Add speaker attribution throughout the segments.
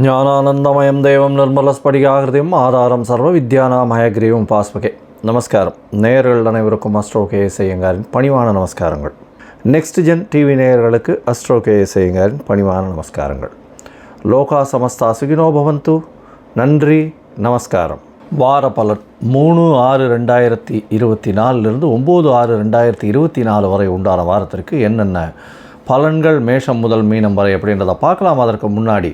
Speaker 1: జ్ఞానానందమయం దేవం நிர்மலஸ்படிகாகிருதியும் ஆதாரம் சர்வ வித்யானாமயக்ரீவம் பாஸ்மகே நமஸ்காரம் நேயர்கள் அனைவருக்கும் அஸ்ட்ரோ கேஎஸ் ஐயங்காரின் பணிவான நமஸ்காரங்கள் நெக்ஸ்ட் ஜென் டிவி நேயர்களுக்கு அஸ்ட்ரோ கேஎஸ் ஐயங்காரின் பணிவான நமஸ்காரங்கள் லோகா சமஸ்தா சுகினோ பவந்து நன்றி நமஸ்காரம் வார பலன் மூணு ஆறு ரெண்டாயிரத்தி இருபத்தி நாலுலேருந்து ஒம்பது ஆறு ரெண்டாயிரத்தி இருபத்தி நாலு வரை உண்டான வாரத்திற்கு என்னென்ன பலன்கள் மேஷம் முதல் மீனம் வரை அப்படின்றத பார்க்கலாம் அதற்கு முன்னாடி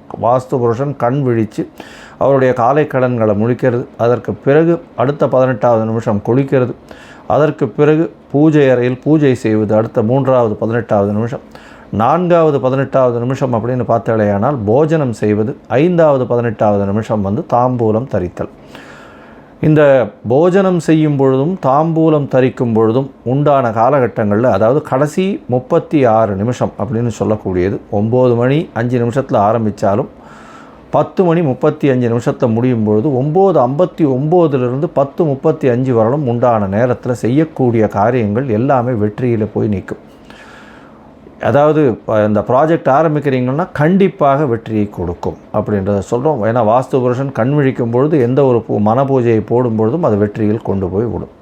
Speaker 1: வாஸ்து புருஷன் கண் விழித்து அவருடைய காலை கடன்களை முழிக்கிறது. அதற்கு பிறகு அடுத்த பதினெட்டாவது நிமிஷம் குளிக்கிறது. அதற்கு பிறகு பூஜை அறையில் பூஜை செய்வது அடுத்த மூன்றாவது பதினெட்டாவது நிமிஷம். நான்காவது பதினெட்டாவது நிமிஷம் அப்படின்னு பார்த்தாலேயானால் போஜனம் செய்வது ஐந்தாவது பதினெட்டாவது நிமிஷம் வந்து தாம்பூலம் தரித்தல். இந்த போஜனம் செய்யும் பொழுதும் தாம்பூலம் தரிக்கும் பொழுதும் உண்டான காலகட்டங்களில் அதாவது கடைசி முப்பத்தி ஆறு நிமிஷம் அப்படின்னு சொல்லக்கூடியது. ஒம்பது மணி அஞ்சு நிமிஷத்தில் ஆரம்பித்தாலும் பத்து மணி முப்பத்தி அஞ்சு நிமிஷத்தில் முடியும் பொழுது ஒம்பது ஐம்பத்தி ஒம்போதுலேருந்து பத்து முப்பத்தி அஞ்சு வரலும் உண்டான நேரத்தில் செய்யக்கூடிய காரியங்கள் எல்லாமே வெற்றியில் போய் நிற்கும். அதாவது இப்போ இந்த ப்ராஜெக்ட் ஆரம்பிக்கிறீங்கன்னா கண்டிப்பாக வெற்றியை கொடுக்கும் அப்படின்றத சொல்கிறோம் ஏன்னா வாஸ்து புருஷன் கண் விழிக்கும் பொழுது எந்த ஒரு பூ மன பூஜையை போடும் பொழுதும் அது வெற்றியில் கொண்டு போய் விடும்.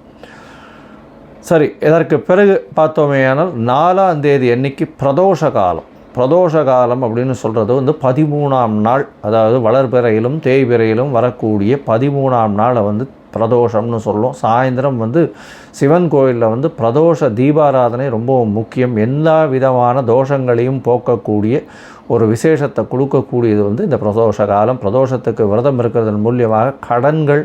Speaker 1: சரி இதற்கு பிறகு பார்த்தோமேயானால் நாலாம் தேதி அன்னைக்கு பிரதோஷ காலம். பிரதோஷ காலம் அப்படின்னு சொல்கிறது வந்து பதிமூணாம் நாள். அதாவது வளர்பிறையிலும் தேய்பிறையிலும் வரக்கூடிய பதிமூணாம் நாளை வந்து பிரதோஷம்னு சொல்லும் சாயந்தரம் வந்து சிவன் கோயிலில் வந்து பிரதோஷ தீபாராதனை ரொம்பவும் முக்கியம். எல்லா விதமான தோஷங்களையும் போக்கக்கூடிய ஒரு விசேஷத்தை கொடுக்கக்கூடியது வந்து இந்த பிரதோஷ காலம். பிரதோஷத்துக்கு விரதம் இருக்கிறதன் மூலியமாக கடன்கள்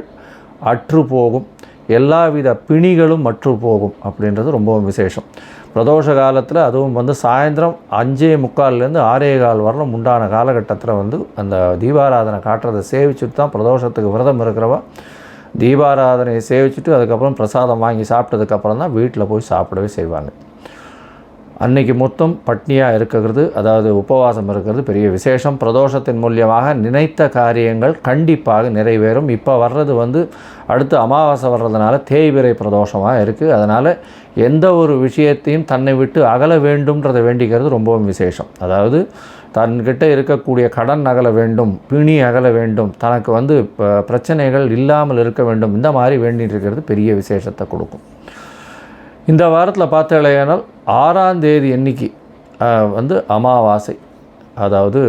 Speaker 1: அற்று போகும். எல்லாவித பிணிகளும் அற்று போகும் அப்படின்றது ரொம்பவும் விசேஷம். பிரதோஷ காலத்தில் அதுவும் வந்து சாயந்தரம் அஞ்சே முக்கால்லேருந்து ஆறே கால் வரலும் உண்டான காலகட்டத்தில் வந்து அந்த தீபாராதனை காட்டுறதை சேவிச்சுட்டு தான் பிரதோஷத்துக்கு விரதம் இருக்கிறவா தீபாராதனையை சேவிச்சுட்டு அதுக்கப்புறம் பிரசாதம் வாங்கி சாப்பிட்டதுக்கப்புறம் தான் வீட்டில் போய் சாப்பிடவே செய்வாங்க. அன்னைக்கு மொத்தம் பட்னியாக இருக்கிறது அதாவது உபவாசம் இருக்கிறது பெரிய விசேஷம். பிரதோஷத்தின் மூலியமாக நினைத்த காரியங்கள் கண்டிப்பாக நிறைவேறும். இப்போ வர்றது வந்து அடுத்து அமாவாசை வர்றதுனால தேய்பிரை பிரதோஷமாக இருக்குது அதனால் எந்த ஒரு விஷயத்தையும் தன்னை விட்டு அகல வேண்டும்ன்றதை வேண்டிக்கிறது ரொம்பவும் விசேஷம். அதாவது தன்கிட்ட இருக்கக்கூடிய கடன் அகல வேண்டும் பிணி அகல வேண்டும் தனக்கு வந்து ப- பிரச்சனைகள் இல்லாமல் இருக்க வேண்டும் இந்த மாதிரி வேண்டிட்டு இருக்கிறது பெரிய விசேஷத்தை கொடுக்கும். இந்த வாரத்தில் பார்த்தீங்களேனால் ஆறாம் தேதி எண்ணிக்கை வந்து அமாவாசை. அதாவது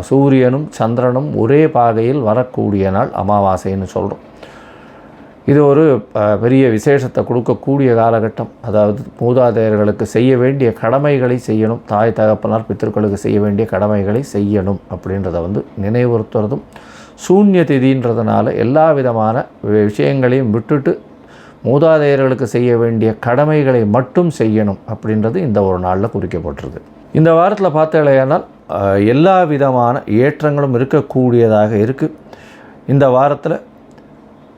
Speaker 1: சூரியனும் சந்திரனும் ஒரே பாகையில் வரக்கூடிய நாள் அமாவாசைன்னு சொல்கிறோம் இது ஒரு பெரிய விசேஷத்தை கொடுக்கக்கூடிய காலகட்டம். அதாவது மூதாதையர்களுக்கு செய்ய வேண்டிய கடமைகளை செய்யணும். தாய் தகப்பனார் பித்தர்களுக்கு செய்ய வேண்டிய கடமைகளை செய்யணும் அப்படின்றத வந்து நினைவுறுத்துறதும் சூன்ய திதின்றதுனால எல்லா விதமான விஷயங்களையும் விட்டுட்டு மூதாதையர்களுக்கு செய்ய வேண்டிய கடமைகளை மட்டும் செய்யணும் அப்படின்றது இந்த ஒரு நாளில் குறிக்கப்பட்டிருக்கு இந்த வாரத்தில் பார்த்தீங்களேனால் எல்லா விதமான ஏற்றங்களும் இருக்கக்கூடியதாக இருக்குது இந்த வாரத்தில்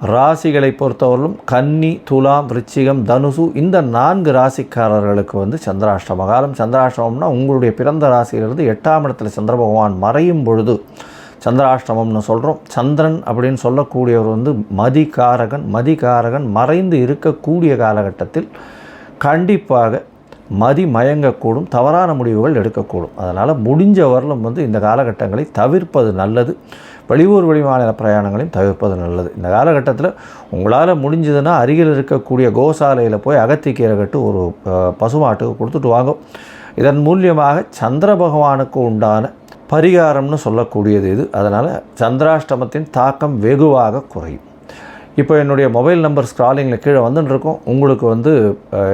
Speaker 1: ராசிகளை பொறுத்தவரையிலும் கன்னி துலாம் ரிச்சிகம் தனுசு இந்த நான்கு ராசிக்காரர்களுக்கு வந்து சந்திராஷ்டம காலம் சந்திராஷ்டமம்னா உங்களுடைய பிறந்த ராசியிலிருந்து எட்டாம் இடத்துல சந்திர பகவான் மறையும் பொழுது சந்திராஷ்டமம்னு சொல்கிறோம் சந்திரன் அப்படின்னு சொல்லக்கூடியவர் வந்து மதிகாரகன் மதிகாரகன் மறைந்து இருக்கக்கூடிய காலகட்டத்தில் கண்டிப்பாக மதி மயங்கக்கூடும் தவறான முடிவுகள் எடுக்கக்கூடும். அதனால் முடிஞ்ச வரலும் வந்து இந்த காலகட்டங்களை தவிர்ப்பது நல்லது. வெளியூர் வெளிமாநில பிரயாணங்களையும் தவிர்ப்பது நல்லது. இந்த காலகட்டத்தில் உங்களால் முடிஞ்சதுன்னா அருகில் இருக்கக்கூடிய கோசாலையில் போய் அகத்திக்கீரை கட்டு ஒரு பசுமாட்டுக்கு கொடுத்துட்டு வாங்க. இதன் மூலியமாக சந்திர பகவானுக்கு உண்டான பரிகாரம்னு சொல்லக்கூடியது இது. அதனால் சந்திராஷ்டமத்தின் தாக்கம் வெகுவாக குறையும். இப்போ என்னுடைய மொபைல் நம்பர் ஸ்க்ராலிங்கில் கீழே வந்துட்டுருக்கோம் உங்களுக்கு வந்து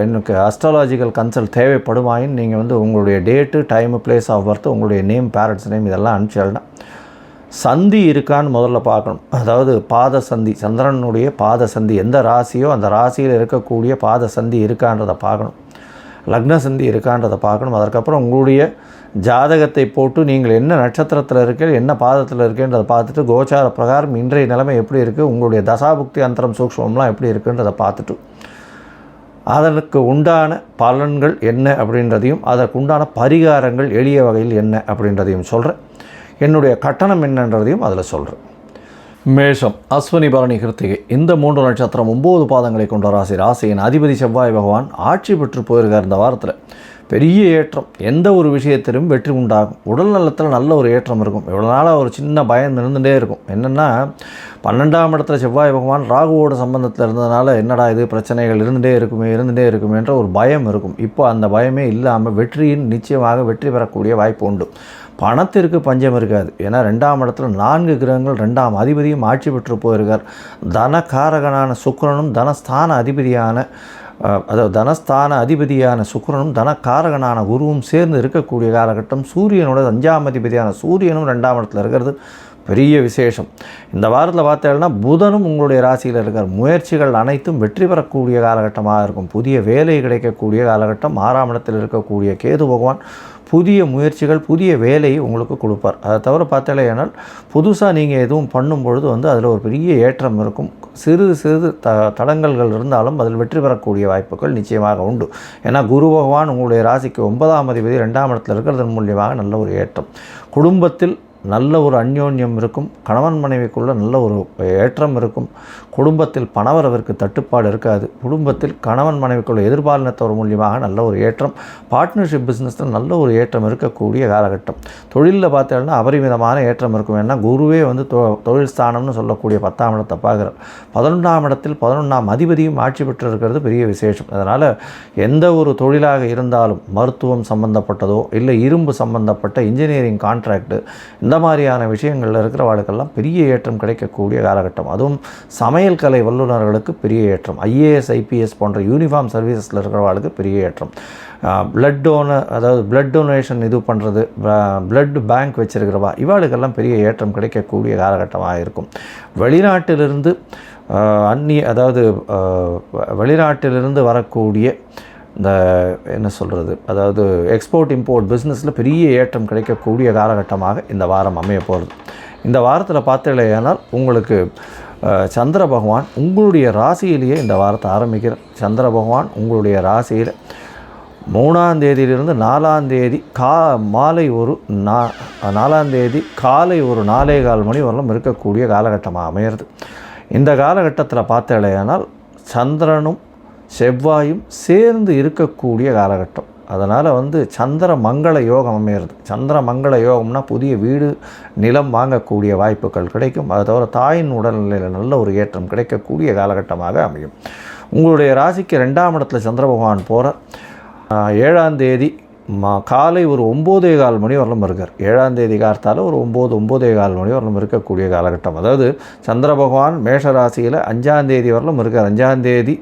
Speaker 1: எனக்கு அஸ்ட்ராலாஜிக்கல் கன்சல்ட் தேவைப்படுமாயின் நீங்கள் வந்து உங்களுடைய date time place of birth உங்களுடைய நேம் பேரண்ட்ஸ் நேம் இதெல்லாம் அனுப்பிச்சிடலாம் சந்தி இருக்கான்னு முதல்ல பார்க்கணும். அதாவது பாத சந்தி சந்திரனுடைய பாத சந்தி எந்த ராசியோ அந்த ராசியில் இருக்கக்கூடிய பாத சந்தி இருக்கான்றதை பார்க்கணும். லக்ன சந்தி இருக்கான்றதை பார்க்கணும். அதற்கப்புறம் உங்களுடைய ஜாதகத்தை போட்டு நீங்கள் என்ன நட்சத்திரத்தில் இருக்க என்ன பாதத்தில் இருக்கேன்றதை பார்த்துட்டு கோச்சார பிரகாரம் இன்றைய நிலைமை எப்படி இருக்குது உங்களுடைய தசாபுக்தி அந்தரம் சூக்ஷ்மம்லாம் எப்படி இருக்குன்றதை பார்த்துட்டு அதற்கு உண்டான பலன்கள் என்ன அப்படின்றதையும் அதற்கு உண்டான பரிகாரங்கள் எளிய வகையில் என்ன அப்படின்றதையும் சொல்கிறேன் என்னுடைய கட்டணம் என்னன்றதையும் அதில் சொல்கிறேன் மேஷம் அஸ்வினி பரணி கிருத்திகை. இந்த மூன்று நட்சத்திரம் ஒம்பது பாதங்களை கொண்ட ராசி. ராசியின் அதிபதி செவ்வாய் பகவான் ஆட்சி பெற்று போயிருக்கார் இந்த வாரத்தில். பெரிய ஏற்றம். எந்த ஒரு விஷயத்திலும் வெற்றி உண்டாகும். உடல் நலத்தில் நல்ல ஒரு ஏற்றம் இருக்கும். இவ்வளோ நாளாக ஒரு சின்ன பயம் இருந்துகிட்டே இருக்கும். என்னென்னா பன்னெண்டாம் இடத்துல செவ்வாய் பகவான் ராகுவோட சம்பந்தத்தில் இருந்ததுனால என்னடா இது பிரச்சனைகள் இருந்துகிட்டே இருக்குமே இருந்துகிட்டே இருக்குமே என்ற ஒரு பயம் இருக்கும். இப்போ அந்த பயமே இல்லாமல் வெற்றியின் நிச்சயமாக வெற்றி பெறக்கூடிய வாய்ப்பு உண்டு. பணத்திற்கு பஞ்சம் இருக்காது. ஏன்னா ரெண்டாம் இடத்துல நான்கு கிரகங்கள் ரெண்டாம் அதிபதியும் ஆட்சி பெற்று போயிருக்கார். தனகாரகனான சுக்கரனும் தனஸ்தான அதிபதியான அதாவது தனஸ்தான அதிபதியான சுக்கிரனும் தனக்காரகனான குருவும் சேர்ந்து இருக்கக்கூடிய காலகட்டம் சூரியனோட அஞ்சாம் அதிபதியான சூரியனும் ரெண்டாம் இடத்துல இருக்கிறது. பெரிய விசேஷம். இந்த வாரத்தில் பார்த்தேன்னா புதனும் உங்களுடைய ராசியில் இருக்கிற முயற்சிகள் அனைத்தும் வெற்றி பெறக்கூடிய காலகட்டமாக இருக்கும். புதிய வேலை கிடைக்கக்கூடிய காலகட்டம் ஆறாம் இடத்தில் இருக்கக்கூடிய கேது பகவான் புதிய முயற்சிகள் புதிய வேலையை உங்களுக்கு கொடுப்பார். அதை தவிர பார்த்தாலேயானால் புதுசாக நீங்கள் எதுவும் பண்ணும் பொழுது வந்து அதில் ஒரு பெரிய ஏற்றம் இருக்கும். சிறு சிறு த தடங்கல்கள் இருந்தாலும் அதில் வெற்றி பெறக்கூடிய வாய்ப்புகள் நிச்சயமாக உண்டு. ஏன்னா குரு பகவான் உங்களுடைய ராசிக்கு ஒன்பதாம் அதிபதி ரெண்டாம் இடத்துல இருக்கிறதன் மூலியமாக நல்ல ஒரு ஏற்றம். குடும்பத்தில் நல்ல ஒரு அந்யோன்யம் இருக்கும் கணவன் மனைவிக்குள்ள நல்ல ஒரு ஏற்றம் இருக்கும் குடும்பத்தில் பணவரவிற்கு தட்டுப்பாடு இருக்காது. குடும்பத்தில் கணவன் மனைவிக்குள்ள எதிர்பாலினத்தவர் மூலியமாக நல்ல ஒரு ஏற்றம் பார்ட்னர்ஷிப் பிஸ்னஸில் நல்ல ஒரு ஏற்றம் இருக்கக்கூடிய காலகட்டம். தொழிலில் பார்த்தீங்கன்னா அபரிமிதமான ஏற்றம் இருக்கும். ஏன்னா குருவே வந்து தொ தொழில் ஸ்தானம்னு சொல்லக்கூடிய பத்தாம் இடத்தை பார்க்குறார். பதினொன்றாம் இடத்தில் பதினொன்றாம் அதிபதியும் ஆட்சி பெற்று இருக்கிறது பெரிய விசேஷம். அதனால் எந்த ஒரு தொழிலாக இருந்தாலும் மருத்துவம் சம்பந்தப்பட்டதோ இல்லை இரும்பு சம்பந்தப்பட்ட இன்ஜினியரிங் கான்ட்ராக்டு இந்த மாதிரியான விஷயங்களில் இருக்கிறவாளுக்கெல்லாம் பெரிய ஏற்றம் கிடைக்கக்கூடிய காலகட்டம். அதுவும் சமையல் கலை வல்லுநர்களுக்கு பெரிய ஏற்றம். ஐஏஎஸ் ஐபிஎஸ் போன்ற யூனிஃபார்ம் சர்வீசஸில் இருக்கிறவாளுக்கு பெரிய ஏற்றம். பிளட் டோனர் அதாவது பிளட் டொனேஷன் இது பண்ணுறது பிளட் பேங்க் வச்சுருக்கிறவா இவாளுக்கெல்லாம் பெரிய ஏற்றம் கிடைக்கக்கூடிய காலகட்டமாக இருக்கும். வெளிநாட்டிலிருந்து அந்நிய அதாவது வெளிநாட்டிலிருந்து வரக்கூடிய இந்த என்ன சொல்கிறது அதாவது எக்ஸ்போர்ட் இம்போர்ட் பிஸ்னஸில் பெரிய ஏற்றம் கிடைக்கக்கூடிய காலகட்டமாக இந்த வாரம் அமைய போகிறது இந்த வாரத்தில் பார்த்தீங்களேனால் உங்களுக்கு சந்திர பகவான் உங்களுடைய ராசியிலேயே இந்த வாரத்தை ஆரம்பிக்கிற சந்திர பகவான் உங்களுடைய ராசியில் மூணாம் தேதியிலிருந்து நாலாம் தேதி கா மாலை ஒரு நா நாலாம் தேதி காலை ஒரு நாலே கால் மணி வரலும் இருக்கக்கூடிய காலகட்டமாக அமையிறது இந்த காலகட்டத்தில் பார்த்தீங்களேனால் சந்திரனும் செவ்வாயும் சேர்ந்து இருக்கக்கூடிய காலகட்டம். அதனால் வந்து சந்திர மங்கள யோகம் அமையிறது. சந்திர மங்கள யோகம்னா புதிய வீடு நிலம் வாங்கக்கூடிய வாய்ப்புகள் கிடைக்கும். அதை தவிர தாயின் உடல்நிலையில் நல்ல ஒரு ஏற்றம் கிடைக்கக்கூடிய காலகட்டமாக அமையும். உங்களுடைய ராசிக்கு ரெண்டாம் இடத்துல சந்திர பகவான் போகிற ஏழாம் தேதி மா காலை ஒரு ஒம்போதே கால் மணி வரலும் இருக்கார். ஏழாம் தேதி கார்த்தால ஒரு ஒம்பது ஒம்போதே கால் மணி வரலும் இருக்கக்கூடிய காலகட்டம். அதாவது சந்திர பகவான் மேஷ ராசியில் அஞ்சாம் தேதி வரலும் இருக்கார். அஞ்சாம் தேதி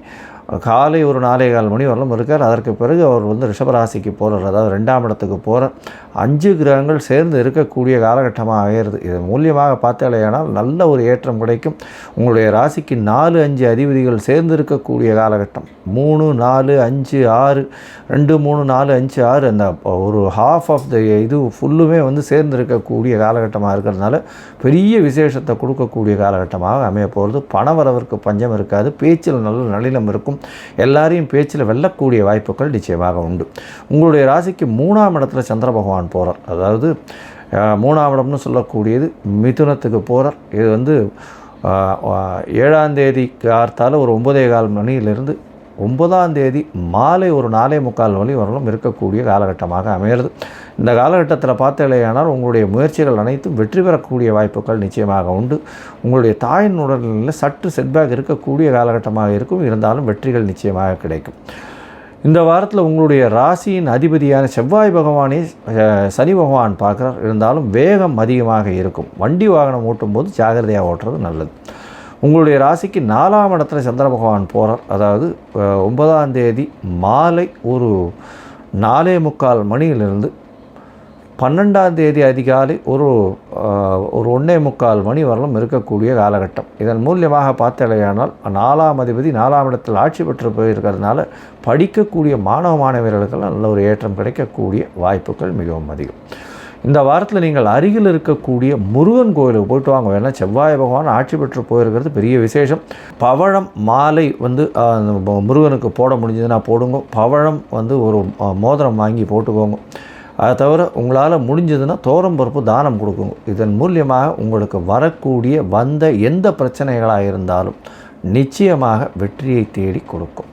Speaker 1: காலை ஒரு நாலே கால் மணி வரலும் இருக்கார். அதற்கு பிறகு அவர் வந்து ரிஷபராசிக்கு போகிறார் அதாவது ரெண்டாம் இடத்துக்கு போகிற அஞ்சு கிரகங்கள் சேர்ந்து இருக்கக்கூடிய காலகட்டமாக ஆகிறது. இது மூலியமாக பார்த்தாலேயானால் நல்ல ஒரு ஏற்றம் கிடைக்கும். உங்களுடைய ராசிக்கு நாலு அஞ்சு அதிபதிகள் சேர்ந்து இருக்கக்கூடிய காலகட்டம். மூணு நாலு அஞ்சு ஆறு ரெண்டு மூணு நாலு அஞ்சு ஆறு அந்த ஒரு ஹாஃப் ஆஃப் த இது ஃபுல்லுமே வந்து சேர்ந்து இருக்கக்கூடிய காலகட்டமாக இருக்கிறதுனால பெரிய விசேஷத்தை கொடுக்கக்கூடிய காலகட்டமாக அமைய போகிறது பணவரவிற்கு பஞ்சம் இருக்காது. பேச்சில் நல்ல நளினம் இருக்கும். எல்லாரையும் பேச்சில் வெல்லக்கூடிய வாய்ப்புகள் நிச்சயமாக உண்டு. உங்களுடைய ராசிக்கு மூணாம் இடத்துல சந்திர பகவான் போகிறார் அதாவது மூணாம் இடம்னு சொல்லக்கூடியது மிதுனத்துக்கு போகிறார் இது வந்து ஏழாம் தேதி கார்த்தால் ஒரு ஒன்பதே கால் மணியிலிருந்து ஒன்பதாம் தேதி மாலை ஒரு நாலே முக்கால் வழி வரலும் இருக்கக்கூடிய காலகட்டமாக அமையிறது இந்த காலகட்டத்தில் பார்த்தலையானால் உங்களுடைய முயற்சிகள் அனைத்தும் வெற்றி பெறக்கூடிய வாய்ப்புகள் நிச்சயமாக உண்டு. உங்களுடைய தாயின் உடல்நிலையில் சற்று செட்பேக் இருக்கக்கூடிய காலகட்டமாக இருக்கும். இருந்தாலும் வெற்றிகள் நிச்சயமாக கிடைக்கும். இந்த வாரத்தில் உங்களுடைய ராசியின் அதிபதியான செவ்வாய் பகவானே சனி பகவான் பார்க்குறார். இருந்தாலும் வேகம் அதிகமாக இருக்கும். வண்டி வாகனம் ஓட்டும்போது ஜாகிரதையாக ஓட்டுறது நல்லது. உங்களுடைய ராசிக்கு நாலாம் இடத்துல சந்திர பகவான் போகிறார் அதாவது ஒன்பதாம் தேதி மாலை ஒரு நாலே முக்கால் மணியிலிருந்து பன்னெண்டாம் தேதி அதிகாலை ஒரு ஒரு ஒன்றே முக்கால் மணி வரலும் இருக்கக்கூடிய காலகட்டம். இதன் மூலியமாக பார்த்தலையானால் நாலாம் அதிபதி நாலாம் இடத்தில் ஆட்சி பெற்று போயிருக்கிறதுனால படிக்கக்கூடிய மாணவ மாணவியர்களுக்கெல்லாம் நல்ல ஒரு ஏற்றம் கிடைக்கக்கூடிய வாய்ப்புகள் மிகவும் அதிகம். இந்த வாரத்தில் நீங்கள் அருகில் இருக்கக்கூடிய முருகன் கோயிலுக்கு போயிட்டு வாங்க. வேணால் செவ்வாய் பகவான் ஆட்சி பெற்று போயிருக்கிறது பெரிய விசேஷம். பவழம் மாலை வந்து முருகனுக்கு போட முடிஞ்சதுன்னா போடுங்க. பவழம் வந்து ஒரு மோதிரம் வாங்கி போட்டுக்கோங்க. அதை தவிர உங்களால் முடிஞ்சதுன்னா தோரம் பருப்பு தானம் கொடுக்குங்க இதன் மூலியமாக உங்களுக்கு வரக்கூடிய வந்த எந்த பிரச்சனைகளாக இருந்தாலும் நிச்சயமாக வெற்றியை தேடி கொடுக்கும்.